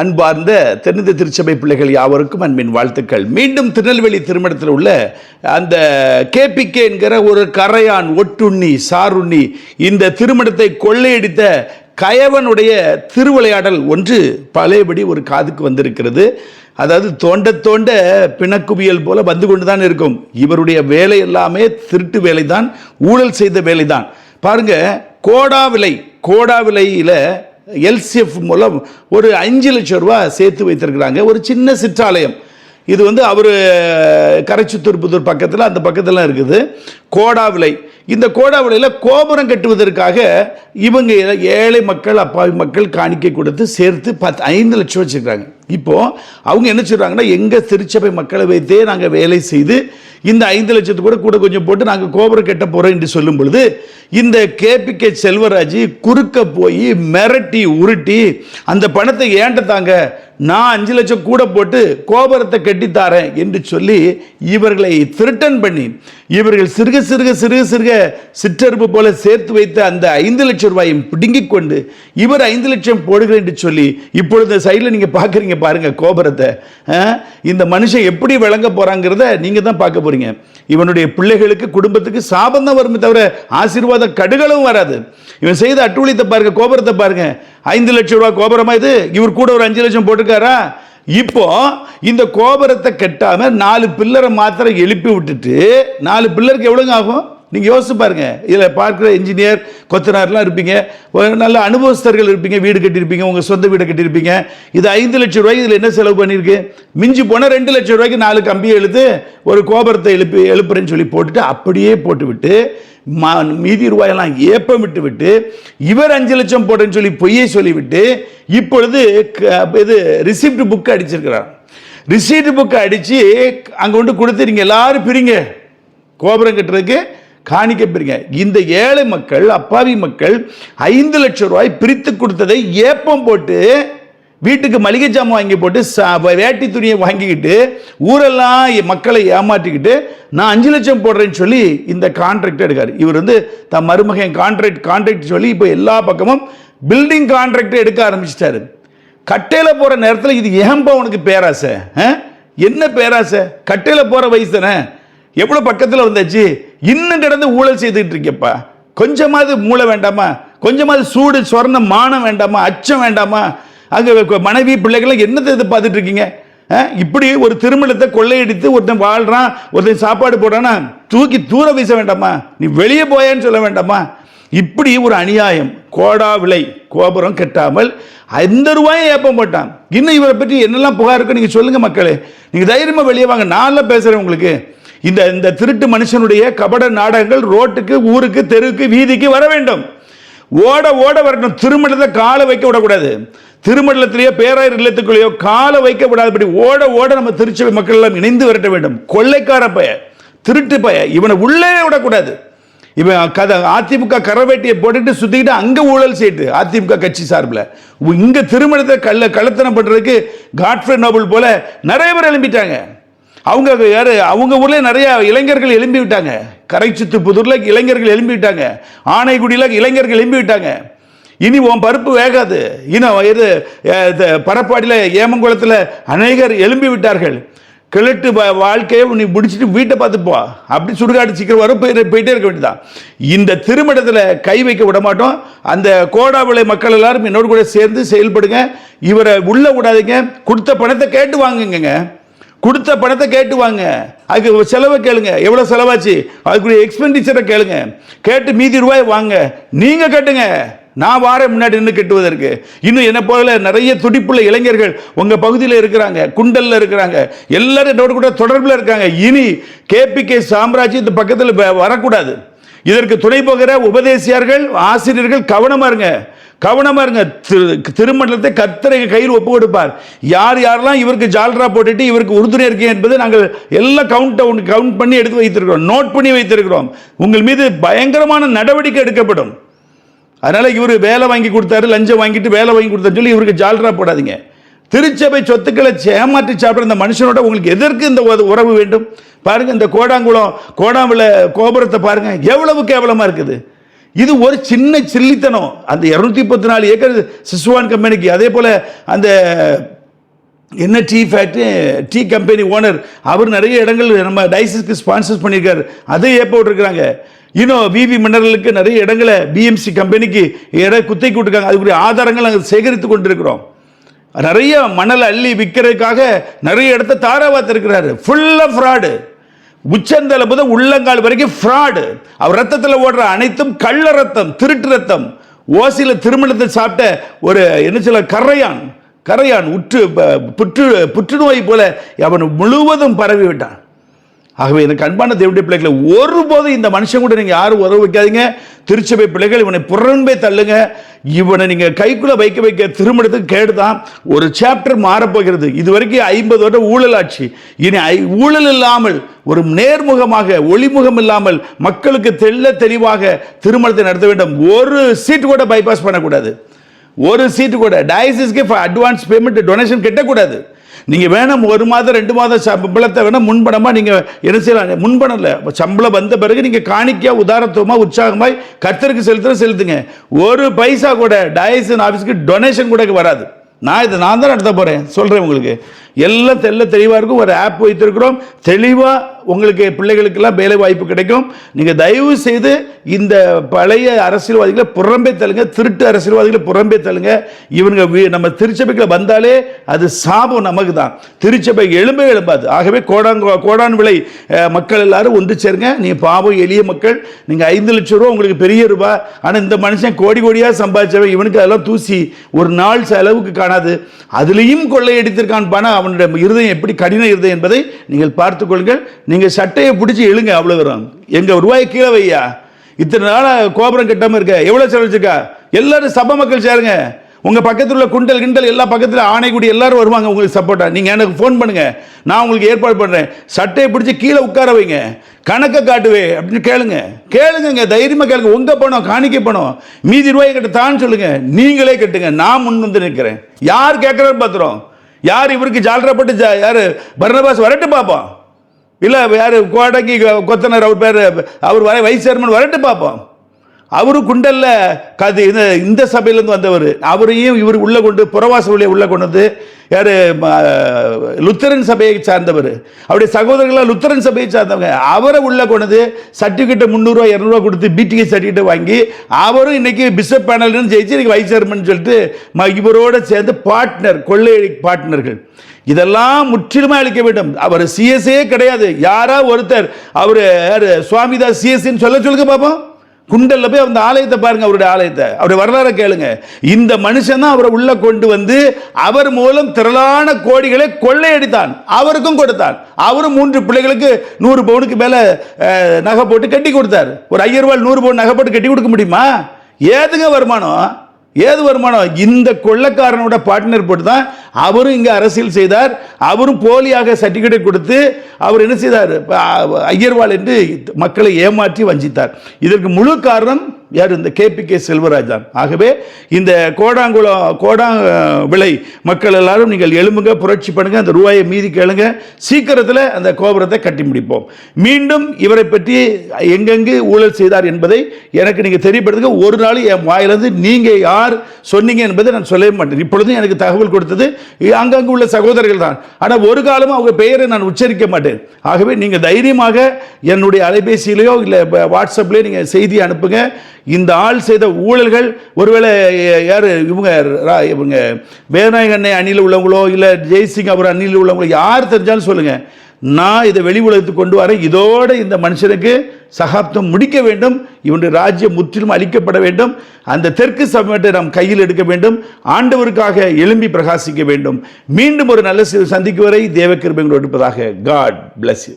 அன்பார்ந்த தென்னிந்திய திருச்சபை பிள்ளைகள் யாவருக்கும் அன்பின் வாழ்த்துக்கள். மீண்டும் திருநெல்வேலி திருமணத்தில் உள்ள அந்த கேபிகே என்கிற ஒரு கரையான் ஒட்டுண்ணி சாருண்ணி இந்த திருமணத்தை கொள்ளையடித்த கயவனுடைய திருவிளையாடல் ஒன்று பழையபடி ஒரு காதுக்கு வந்திருக்கிறது. அதாவது தோண்ட தோண்ட பிணக்குவியல் போல வந்து கொண்டு தான் இருக்கும். இவருடைய வேலை எல்லாமே திருட்டு வேலை தான் ஊழல் செய்த வேலை தான் பாருங்க கோடாவிலை கோடாவிலையில் எல்சிஎஃப் மூலம் ஒரு அஞ்சு லட்சம் ரூபா சேர்த்து வைத்திருக்கிறாங்க. ஒரு சின்ன சிற்றாலயம். இது வந்து அவர் கரைச்சுத்தூர் புதூர் பக்கத்தில் அந்த பக்கத்தில் இருக்குது. கோடாவிலை இந்த கோடாவிலையில் கோபுரம் கட்டுவதற்காக இவங்க ஏழை மக்கள் அப்பாவி மக்கள் காணிக்கை கொடுத்து சேர்த்து பத்து ஐந்து லட்சம் வச்சுருக்காங்க இப்போது அவங்க என்ன சொல்கிறாங்கன்னா எங்கள் திருச்சபை மக்களை வைத்தே நாங்கள் வேலை செய்து இந்த ஐந்து லட்சத்து கூட கூட கொஞ்சம் போட்டு நாங்கள் கோபுரம் கட்ட போகிறோம் என்று சொல்லும் பொழுது இந்த கேபிகே செல்வராஜ் குறுக்க போய் மிரட்டி உருட்டி அந்த பணத்தை ஏண்ட தாங்க? நான் அஞ்சு லட்சம் கூட போட்டு கோபுரத்தை கட்டித்தாரேன் என்று சொல்லி இவர்களை திருட்டன் பண்ணி இவர்கள் சிறுக சிறுக சிறுக சிறுக சிற்றறுப்பு போல சேர்த்து வைத்த அந்த ஐந்து லட்சம் ரூபாயும் பிடுங்கிக் கொண்டு இவர் ஐந்து லட்சம் போடுகிறேன் என்று சொல்லி இப்பொழுது சைடில் நீங்கள் பார்க்குறீங்க பாருங்கள் கோபுரத்தை. ஆ? இந்த மனுஷன் எப்படி விளங்க போகிறாங்கிறத நீங்கள் தான் பார்க்க போகிறீங்க இவனுடைய பிள்ளைகளுக்கு குடும்பத்துக்கு சாபம் தான் வருமே தவிர ஆசீர்வாத கடுகளும் வராது. இவன் செய்த அட்டூழியத்தை பாருங்கள் கோபுரத்தை பாருங்கள் ஐந்து லட்சம் ரூபா கோபுரமா இது? இவர் கூட ஒரு அஞ்சு லட்சம் போட்டிருக்காரா? இப்போ இந்த கோபுரத்தை கட்டாமல் நாலு பில்லரை மாத்திரம் எழுப்பி விட்டுட்டு நாலு பில்லருக்கு எவ்வளோங்க ஆகும்? நீங்கள் யோசிச்சு பாருங்க. இதில் பார்க்குற இன்ஜினியர் கொத்தனார்லாம் இருப்பீங்க. ஒரு நல்ல அனுபவஸ்தர்கள் இருப்பீங்க. வீடு கட்டியிருப்பீங்க. உங்கள் சொந்த வீடு கட்டியிருப்பீங்க. இது ஐந்து லட்சம் ரூபாய்க்கு இதில் என்ன செலவு பண்ணியிருக்கு? மிஞ்சி போனால் ரெண்டு லட்சம் ரூபாய்க்கு நாலு கம்பியை எழுத்து ஒரு கோபுரத்தை எழுப்பி எழுப்புறேன்னு சொல்லி போட்டுட்டு அப்படியே போட்டுவிட்டு மா மீதி ரூபாயெல்லாம் ஏப்பம் விட்டு விட்டு இவர் அஞ்சு லட்சம் போட்டேன்னு சொல்லி பொய்யை சொல்லிவிட்டு இப்பொழுது க- இது ரிசிப்ட் புக் அடிச்சிருக்கிறார். ரிசீட் புக்கை அடித்து அங்கே கொண்டு கொடுத்து நீங்கள் எல்லாரும் பிரிங்க. கோபுரம் கட்டுறதுக்கு காணிக்க பிரிங்க இந்த ஏழை மக்கள் அப்பாவி மக்கள் ஐந்து லட்சம் ரூபாய் பிரித்து கொடுத்ததை ஏப்பம் போட்டு வீட்டுக்கு மளிகை ஜாமான் வாங்கி போட்டு ச- வேட்டி துணியை வாங்கிக்கிட்டு ஊரெல்லாம் மக்களை ஏமாற்றிக்கிட்டு நான் அஞ்சு லட்சம் போடுறேன்னு சொல்லி இந்த கான்ட்ராக்ட் எடுக்காரு. இவர் வந்து தன் மருமகன் கான்ட்ராக்ட் கான்ட்ராக்ட் சொல்லி இப்போ எல்லா பக்கமும் பில்டிங் கான்ட்ராக்ட் எடுக்க ஆரம்பிச்சிட்டாரு. கட்டையில் போகிற நேரத்தில் இது ஏன்பா உனக்கு பேராசை ஆ? என்ன பேராசை? கட்டையில் போகிற வயசு தானே? எவ்வளோ பக்கத்தில் வந்தாச்சு இன்னும் கிடந்து ஊழல் செய்துக்கிட்டு இருக்கேப்பா. கொஞ்சமாவது மூளை வேண்டாமா? கொஞ்சமாவது சூடு சொர்ண மானம் வேண்டாமா? அச்சம் வேண்டாமா? அங்கே மனைவி பிள்ளைகள்லாம் என்னத்தை எதிர்பார்த்துட்டு இருக்கீங்க? ஆ? இப்படி ஒரு திருமணத்தை கொள்ளையடித்து ஒருத்தன் வாழ்கிறான் ஒருத்தன் சாப்பாடு போடுறான்னா தூக்கி தூர வீச வேண்டாமா? நீ வெளியே போயேன்னு சொல்ல வேண்டாமா? இப்படி ஒரு அநியாயம் கோடா விலை கோபுரம் கட்டாமல் அந்த ரூபாயும் ஏப்பம் போட்டான். இன்னும் இவரை பற்றி என்னெல்லாம் புகார் இருக்கு நீங்கள் சொல்லுங்கள் மக்களே. நீங்கள் தைரியமாக வெளியே வாங்க நான்லாம் பேசுகிறேன் உங்களுக்கு. இந்த இந்த திருட்டு மனுஷனுடைய கபட நாடகங்கள் ரோட்டுக்கு ஊருக்கு தெருவுக்கு வீதிக்கு வர வேண்டும். ஓட ஓட வரணும். திருமணத்தை காலை வைக்க விடக்கூடாது. திருமணத்திலேயோ பேராயர் இல்லத்துக்குள்ளேயோ காலை வைக்க விடாதபடி ஓட ஓட நம்ம திருச்சி மக்கள் எல்லாம் இணைந்து விரட்ட வேண்டும். கொள்ளைக்கார பய திருட்டு பய இவனை உள்ளே விடக்கூடாது. இவன் கதை அதிமுக கரவேட்டியை போட்டுட்டு சுத்திக்கிட்டு அங்கே ஊழல் செய்யுது அதிமுக கட்சி சார்பில். இங்கே திருமணத்தை கள்ள கள்ளத்தனம் பண்ணுறதுக்கு காட்ஃப்ரே நோபல் போல நிறைய பேர் எழும்பிட்டாங்க. அவங்க யாரு? அவங்க ஊர்ல நிறைய இளைஞர்கள் எழும்பி விட்டாங்க. கரைச்சித்து புதூர்ல இளைஞர்கள் எழும்பி விட்டாங்க. ஆனைக்குடியில் இளைஞர்கள் எழும்பி விட்டாங்க. இனி உன் பருப்பு வேகாது. இன்னும் இது இது பரப்பாடியில் ஏமங்குளத்தில் அநேகர் எழும்பி விட்டார்கள். கிழட்டு வா- வாழ்க்கையை நீ முடிச்சுட்டு வீட்டை பார்த்துப்போ அப்படி சுடுகாடு சீக்கிரம் வரும் போயிட்டே இருக்க வேண்டியதான் இந்த திருமணத்தில் கை வைக்க விட மாட்டோம். அந்த கோடாவிளை மக்கள் எல்லாரும் என்னோடு கூட சேர்ந்து செயல்படுங்க. இவரை உள்ள விடாதீங்க. கொடுத்த பணத்தை கேட்டு வாங்குங்க கொடுத்த பணத்தை கேட்டு வாங்க அதுக்கு செலவை கேளுங்க. எவ்வளோ செலவாச்சு? அதுக்குரிய எக்ஸ்பெண்டிச்சரை கேளுங்க. கேட்டு மீதி ரூபாய் வாங்க. நீங்கள் கட்டுங்க. நான் வார முன்னாடி நின்று கட்டுவதற்கு. இன்னும் என்ன போல நிறைய துடிப்புள்ள இளைஞர்கள் உங்கள் பகுதியில் இருக்கிறாங்க. குண்டலில் இருக்கிறாங்க. எல்லாரும் என்னோட கூட தொடர்பில் இருக்காங்க. இனி கேபிகே சாம்ராஜ்யம் இந்த பக்கத்தில் வ- வரக்கூடாது. இதற்கு துணை போகிற உபதேசியார்கள் ஆசிரியர்கள் கவனமா இருங்க. கவனமாக இருங்க. திரு- திருமண்டலத்தை கத்தரை கையில் ஒப்பு கொடுப்பார் யார் யாரெல்லாம் இவருக்கு ஜால்ரா போட்டுட்டு இவருக்கு உறுதுணையாக இருக்கீங்க என்பதை நாங்கள் எல்லாம் கவுண்ட் கவுண்ட் பண்ணி எடுத்து வைத்திருக்கிறோம். நோட் பண்ணி வைத்திருக்கிறோம். உங்கள் மீது பயங்கரமான நடவடிக்கை எடுக்கப்படும். அதனால் இவர் வேலை வாங்கி கொடுத்தாரு லஞ்சம் வாங்கிட்டு வேலை வாங்கி கொடுத்தாரு சொல்லி இவருக்கு ஜால்ரா போடாதீங்க. திருச்சபை சொத்துக்களை ஏமாற்றி சாப்பிட்ற இந்த மனுஷனோட உங்களுக்கு எதற்கு இந்த உறவு வேண்டும்? பாருங்க இந்த கோடாங்குளம் கோடாவில கோபுரத்தை பாருங்கள் எவ்வளவு கேவலமாக இருக்குது. இது ஒரு சின்ன சில்லித்தனம். அந்த இரநூத்தி முப்பத்தி நாலு ஏக்கர் சிசுவான் கம்பெனிக்கு அதே போல் அந்த என்ன tea factory tea company owner அவர் நிறைய இடங்கள் நம்ம டைசிஸ்க்கு ஸ்பான்சர்ஸ் பண்ணியிருக்காரு. அதே ஏற்ப விட்டுருக்குறாங்க இன்னும் விவி மினரலுக்கு நிறைய இடங்களை பிஎம்சி கம்பெனிக்கு இடம் குத்தை விட்டுருக்காங்க. அதுக்குரிய ஆதாரங்கள் நாங்கள் சேகரித்து கொண்டிருக்கிறோம். நிறைய மணல் அள்ளி விற்கிறதுக்காக நிறைய இடத்த தாராவாத்து இருக்கிறாரு. ஃபுல்லாக ஃப்ராடு உச்சந்தல முதல் உள்ளங்கால் வரைக்கும் ஃப்ராடு அவர் ரத்தத்தில் ஓடுற அனைத்தும் கள்ள ரத்தம் திருட்டு ரத்தம். ஓசியில் திருமணத்தை சாப்பிட்ட ஒரு என்ன சொல்ல கரையான் கரையான் உற்று புற்று புற்றுநோய் போல அவன் முழுவதும் பரவி விட்டான். ஆகவே எனக்கு அன்பான தேவனுடைய பிள்ளைகளை ஒருபோதும் இந்த மனுஷன் கூட நீங்கள் யாரும் உறவு வைக்காதீங்க. திருச்சபை பிள்ளைகள் இவனை புறன்பே தள்ளுங்க. இவனை நீங்கள் கைக்குள்ளே வைக்க வைக்க திருமணத்துக்கு கேடுதான். ஒரு சாப்டர் மாறப்போகிறது. இது வரைக்கும் ஐம்பது வருட ஊழல் ஆட்சி இனி ஐ- ஊழல் இல்லாமல் ஒரு நேர்முகமாக ஒளிமுகம் இல்லாமல் மக்களுக்கு தெள்ள தெளிவாக திருமணத்தை நடத்த வேண்டும். ஒரு சீட் கூட பைபாஸ் பண்ணக்கூடாது. ஒரு சீட்டு கூட. டயசிஸ்க்கு அட்வான்ஸ் பேமெண்ட் டொனேஷன் கட்டக்கூடாது. நீங்கள் வேணும் ஒரு மாதம் ரெண்டு மாதம் சம்பளத்தை வேணால் முன்பணமாக நீங்கள் என்ன செய்யலாம்? முன்பணம் இல்லை. சம்பளம் வந்த பிறகு நீங்கள் காணிக்கையாக உதாரத்துவமாக உற்சாகமாக கர்த்தருக்கு செலுத்துற செலுத்துங்க. ஒரு பைசா கூட டயசன் ஆஃபீஸ்க்கு டொனேஷன் கூட வராது. நான் இதை நான் தான் நடத்த போகிறேன் சொல்கிறேன் உங்களுக்கு. எல்லாம் தெல்ல தெளிவாக இருக்கும். ஒரு ஆப் வைத்திருக்கிறோம். தெளிவாக உங்களுக்கு பிள்ளைகளுக்கெல்லாம் வேலை வாய்ப்பு கிடைக்கும். நீங்கள் தயவு செய்து இந்த பழைய அரசியல்வாதிகளை புறம்பே தள்ளுங்க. திருட்டு அரசியல்வாதிகளை புறம்பே தள்ளுங்க. இவங்க நம்ம திருச்சபைக்குள்ள வந்தாலே அது சாபம் நமக்கு தான் திருச்சபை எழும்ப எழும்பாது. ஆகவே கோடாங்கோ கோடான் விலை மக்கள் எல்லாரும் ஒன்று சேருங்க. நீ பாவம் எளிய மக்கள். நீங்கள் ஐந்து லட்சம் ரூபா உங்களுக்கு பெரிய ரூபா. ஆனால் இந்த மனுஷன் கோடி கோடியாக சம்பாதிச்சவன். இவனுக்கு அதெல்லாம் தூசி ஒரு நாள் செலவுக்கு காணாது. அதுலேயும் கொள்ளையடித்திருக்கான் பணம். அவன் அவனுடைய இருதயம் எப்படி கடின இருதயம் என்பதை நீங்கள் பார்த்துக்கொள்ளுங்கள் நீங்கள் சட்டையை பிடிச்சி எழுங்க அவ்வளோ தூரம். எங்கள் ரூபாய் கீழே வையா. இத்தனை நாளாக கோபுரம் கட்டாமல் இருக்க. எவ்வளோ செலவழிச்சிருக்கா எல்லாரும் சபை மக்கள் சேருங்க. உங்கள் பக்கத்தில் உள்ள குண்டல் கிண்டல் எல்லா பக்கத்தில் ஆணைக்குடி எல்லாரும் வருவாங்க உங்களுக்கு சப்போர்ட்டாக நீங்கள் எனக்கு ஃபோன் பண்ணுங்கள் நான் உங்களுக்கு ஏற்பாடு பண்ணுறேன் சட்டையை பிடிச்சி கீழே உட்கார வைங்க. கணக்கை காட்டுவே அப்படின்னு கேளுங்க. கேளுங்க தைரியமாக கேளுங்க. உங்கள் பணம் காணிக்க பணம். மீதி ரூபாயை கட்ட தான் சொல்லுங்கள் நீங்களே கட்டுங்க. நான் முன் வந்து நிற்கிறேன். யார் கேட்குறாரு பார்த்துறோம் யார் இவருக்கு ஜால்ரா போட்டு யார்? பர்னபாஸ் வரட்டு பார்ப்போம் இல்லை யார் கோடைக்கு கொத்தனர் அவர் பேர் அவர் வர வைஸ் சேர்மன் வரட்டு பார்ப்போம் அவரு குண்டல்ல கது இந்த இந்த சபையிலேருந்து வந்தவர். அவரையும் இவர் உள்ளே கொண்டு புறவாச வழியை உள்ளே கொண்டு வந்து யார் லுத்தரன் சபையை சார்ந்தவர். அவருடைய சகோதரர்களாக லுத்தரன் சபையை சார்ந்தவங்க. அவரை உள்ளே கொண்டு வந்து சர்டிஃபிகேட்டை முந்நூறுரூவா இரநூறுவா கொடுத்து பிடிஏ சர்டிஃபிகேட் வாங்கி அவரும் இன்றைக்கி பிஷப் பேனல்னு ஜெயிச்சு இன்றைக்கி வைஸ் சேர்மன் சொல்லிட்டு இவரோடு சேர்ந்து பார்ட்னர் கொள்ளையடி பார்ட்னர்கள் இதெல்லாம் முற்றிலுமாக அளிக்க வேண்டும். அவர் சிஎஸ்ஏ கிடையாது. யாரா ஒருத்தர் அவர் யார் சுவாமிதாஸ் சிஎஸ்சின்னு சொல்ல சொல்லுங்க பார்ப்போம் குண்டல்ல போய் அந்த ஆலயத்தை பாருங்க அவருடைய ஆலயத்தை. அவருடைய வரலாறை கேளுங்க. இந்த மனுஷன் தான் அவரை உள்ள கொண்டு வந்து அவர் மூலம் திரளான கோடிகளை கொள்ளையடித்தான். அவருக்கும் கொடுத்தான். அவரும் மூன்று பிள்ளைகளுக்கு நூறு பவுனுக்கு மேல நகை போட்டு கட்டி கொடுத்தார். ஒரு ஐயர் ரூபாய் நூறு பவுன் நகை போட்டு கட்டி கொடுக்க முடியுமா? ஏதுங்க வருமானம்? ஏது வருமானம்? இந்த கொள்ளக்காரனோட பார்ட்னர் போட்டு தான் அவரும் இங்கே அரசியல் செய்தார். அவரும் போலியாக சர்டிஃபிகேட் கொடுத்து அவர் என்ன செய்தார்? ஐயர்வாள் என்று மக்களை ஏமாற்றி வஞ்சித்தார். இதற்கு முழு காரணம் யார்? இந்த கேபிகே செல்வராஜ் தான் ஆகவே இந்த கோடாங்குளம் கோடா விலை மக்கள் எல்லாரும் நீங்கள் எழும்புங்க புரட்சி பண்ணுங்க அந்த ரூபாயை மீதி கேளுங்க. சீக்கிரத்தில் அந்த கோபுரத்தை கட்டி முடிப்போம். மீண்டும் இவரை பற்றி எங்கெங்கு ஊழல் செய்தார் என்பதை எனக்கு நீங்கள் தெரியப்படுத்துங்க. ஒரு நாள் என் வாயிலிருந்து நீங்கள் யார் சொன்னீங்க என்பதை நான் சொல்லவே மாட்டேன். இப்பொழுதும் எனக்கு தகவல் கொடுத்தது அங்கங்கு உள்ள சகோதரர்கள் தான் ஆனால் ஒரு காலமும் அவங்க பெயரை நான் உச்சரிக்க மாட்டேன். ஆகவே நீங்கள் தைரியமாக என்னுடைய அலைபேசியிலேயோ இல்லை வாட்ஸ்அப்லேயோ நீங்கள் செய்தி அனுப்புங்க. இந்த ஆள் செய்த ஊழல்கள் ஒருவேளை யார் இவங்க ரா- இவங்க வேதநாயகண்ணை அணியில் உள்ளவங்களோ இல்லை ஜெய்சிங் அவர் அணியில் உள்ளவங்களோ யார் தெரிஞ்சாலும் சொல்லுங்கள் நான் இதை வெளி உலகத்துக்கு கொண்டு வரேன். இதோட இந்த மனுஷனுக்கு சகாப்தம் முடிக்க வேண்டும். இவனுடைய ராஜ்யம் முற்றிலும் அளிக்கப்பட வேண்டும். அந்த தெற்கு சமயத்தை நாம் கையில் எடுக்க வேண்டும். ஆண்டவருக்காக எழும்பி பிரகாசிக்க வேண்டும். மீண்டும் ஒரு நல்ல சந்திக்கு வரை தேவ கிருபைகளோடு இருப்பதாக காட் பிளஸ் யூ